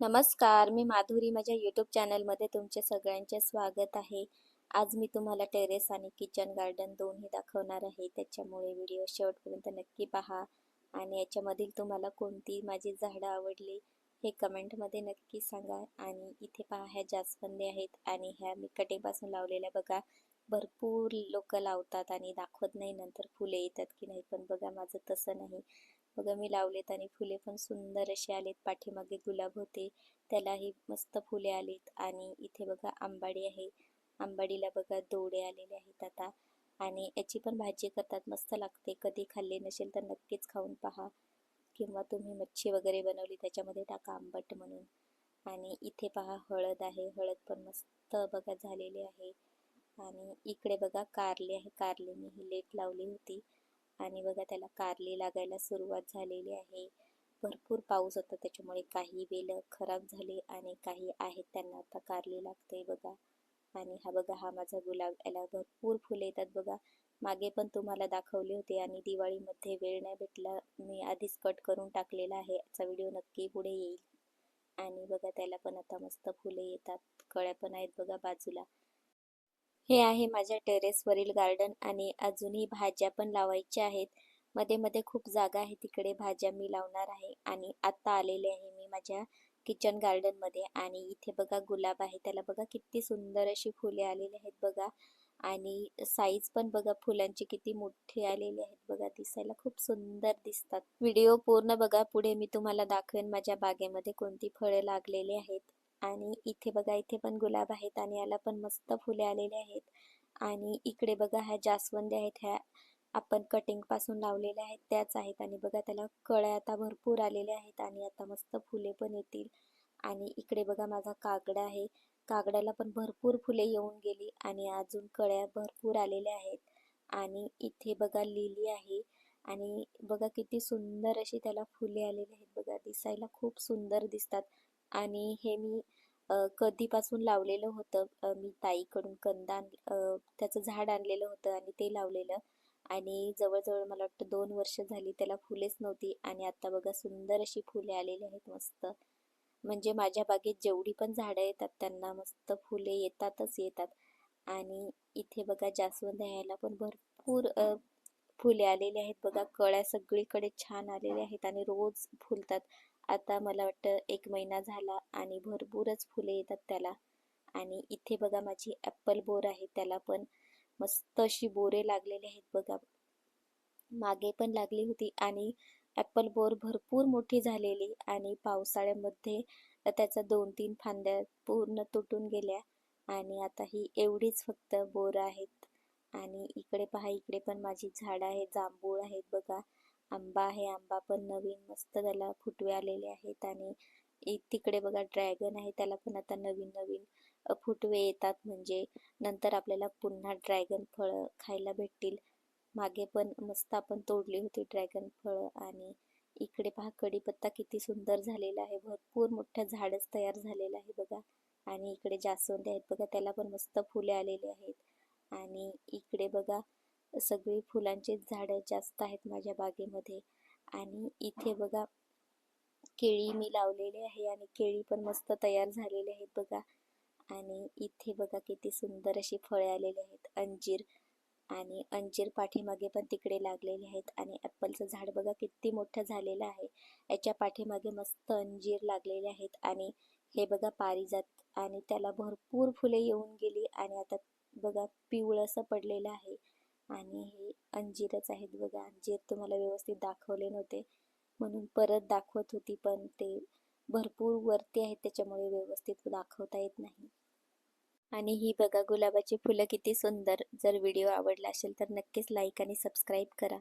नमस्कार मी माधुरी माझ्या यूट्यूब चॅनलमध्ये तुमचे सगळ्यांचे स्वागत आहे. आज मी तुम्हाला टेरेस आणि किचन गार्डन दोन्ही दाखवणार आहे. त्याच्यामुळे व्हिडिओ शेवटपर्यंत नक्की पहा आणि याच्यामधील तुम्हाला कोणती माझी झाडं आवडली हे कमेंटमध्ये नक्की सांगा आणि इथे पहा ह्या जास्वंदी आहेत आणि ह्या मी कटेपासून लावलेल्या बघा. भरपूर लोक लावतात आणि दाखवत नाही नंतर फुले येतात की नाही पण बघा माझं तसं नाही. बघा मी लावलेत आणि फुले पण सुंदर असे आलेत. पाठीमागे गुलाब होते. त्यालाही मस्त फुले आलीत. आणि इथे बघा आंबाडी आहे. आंबाडीला बघा दोडे आलेले आहेत आता. आणि याची पण भाजी करतात. मस्त लागते. कधी खाल्ली नसेल तर नक्कीच खाऊन पहा. किंवा तुम्ही मच्छी वगैरे बनवली त्याच्यामध्ये टाका आंबट म्हणून. आणि इथे पहा हळद आहे. हळद पण मस्त बघा झालेली आहे. आणि इकडे बघा कारली आहे. कारले मी ही लेट लावली होती. आणि बघा त्याला कारली लागायला सुरुवात झालेली आहे. भरपूर पाऊस होता त्याच्यामुळे काही वेल खराब झाले आणि काही आहेत त्यांना आता कारली लागते बघा. आणि हा बघा हा माझा गुलाब याला भरपूर फुले येतात बघा. मागे पण तुम्हाला दाखवले होते आणि दिवाळीमध्ये वेळ नाही भेटला मी आधीच कट करून टाकलेला आहे. याचा व्हिडिओ नक्की पुढे येईल. आणि बघा त्याला पण आता मस्त फुले येतात. कळ्या पण आहेत बघा बाजूला. हे आहे माझ्या टेरेसवरील गार्डन आणि अजूनही भाज्या पण लावायच्या आहेत. मध्ये मध्ये खूप जागा आहे तिकडे भाज्या मी लावणार आहे आणि आत्ता आलेले आहे मी माझ्या किचन गार्डनमध्ये आणि इथे बघा गुलाब आहे त्याला बघा किती सुंदर अशी फुले आलेली आहेत बघा. आणि साईज पण बघा फुलांची किती मोठी आलेली आहेत बघा दिसायला खूप सुंदर दिसतात. व्हिडिओ पूर्ण बघा पुढे मी तुम्हाला दाखवेन माझ्या बागेमध्ये कोणती फळे लागलेली आहेत. आणि इथे बघा इथे पण गुलाब आहेत आणि याला पण मस्त फुले आलेले आहेत. आणि इकडे बघा ह्या जास्वंदी आहेत ह्या आपण कटिंगपासून लावलेल्या आहेत त्याच आहेत. आणि बघा त्याला कळ्या आता भरपूर आलेल्या आहेत आणि आता मस्त फुले पण येतील. आणि इकडे बघा माझा कागडा आहे. कागडाला पण भरपूर फुले येऊन गेली आणि अजून कळ्या भरपूर आलेल्या आहेत. आणि इथे बघा लिली आहे. आणि बघा किती सुंदर अशी त्याला फुले आलेली आहेत. बघा दिसायला खूप सुंदर दिसतात. आणि हे मी कधीपासून लावलेलं होतं मी ताईकडून कंदा त्याचं झाड आणलेलं होतं आणि ते लावलेलं. आणि जवळजवळ मला वाटतं दोन वर्ष झाली त्याला फुलेच नव्हती आणि आता बघा सुंदर अशी फुले आलेली आहेत मस्त. म्हणजे माझ्या बागेत जेवढी पण झाडं येतात त्यांना मस्त फुले येतातच येतात. आणि इथे बघा जास्वंद यायला पण भरपूर फुले आलेली आहेत बघा. कळ्या सगळीकडे छान आलेल्या आहेत आणि रोज फुलतात. आता मला वाटतं एक महिना झाला आणि भरपूरच फुले येतात त्याला. आणि इथे बघा माझी ॲप्पल बोर आहे त्याला पण मस्त अशी बोरे लागलेली आहेत बघा. मागे पण लागली होती आणि ॲप्पल बोर भरपूर मोठी झालेली आणि पावसाळ्यामध्ये त्याचा दोन तीन फांद्या पूर्ण तुटून गेल्या. आणि आता ही एवढीच फक्त बोर आहेत. आणि इकडे पहा इकडे पण माझी झाडं आहेत जांभूळ आहेत बघा. आंबा आहे. आंबा पण नवीन मस्त त्याला फुटवे आलेले आहेत आणि तिकडे बघा ड्रॅगन आहे. त्याला पण आता नवीन नवीन फुटवे येतात. म्हणजे नंतर आपल्याला पुन्हा ड्रॅगन फळं खायला भेटतील. मागे पण मस्त आपण तोडली होती ड्रॅगन फळं आणि इकडे पहा कडीपत्ता किती सुंदर झालेला आहे. भरपूर मोठ्या झाडच तयार झालेलं आहे बघा. आणि इकडे जास्वंदी आहेत बघा. त्याला पण मस्त फुले आलेली आहेत. आणि इकडे बघा सगळी फुलांचीच झाडं जास्त आहेत माझ्या बागेमध्ये. आणि इथे बघा केळी मी लावलेली आहे आणि केळी पण मस्त तयार झालेली आहेत बघा. आणि इथे बघा किती सुंदर अशी फळे आलेली आहेत अंजीर. आणि अंजीर पाठीमागे पण तिकडे लागलेले आहेत. आणि ॲपलचं झाड बघा किती मोठं झालेलं आहे. याच्या पाठीमागे मस्त अंजीर लागलेले आहेत. आणि हे बघा पारिजात आणि त्याला भरपूर फुले येऊन गेली. आणि आता बघा पिवळंसं पडलेलं आहे. आणि हे अंजीरच आहेत बघा. अंजीर तुम्हाला व्यवस्थित दाखवले नव्हते. म्हणून परत दाखवत होती पण ते भरपूर वरती आहेत त्याच्यामुळे व्यवस्थित दाखवता येत नाही. आणि ही बघा गुलाबाची फुलं किती सुंदर. जर व्हिडिओ आवडला असेल तर नक्कीच लाईक आणि सबस्क्राईब करा.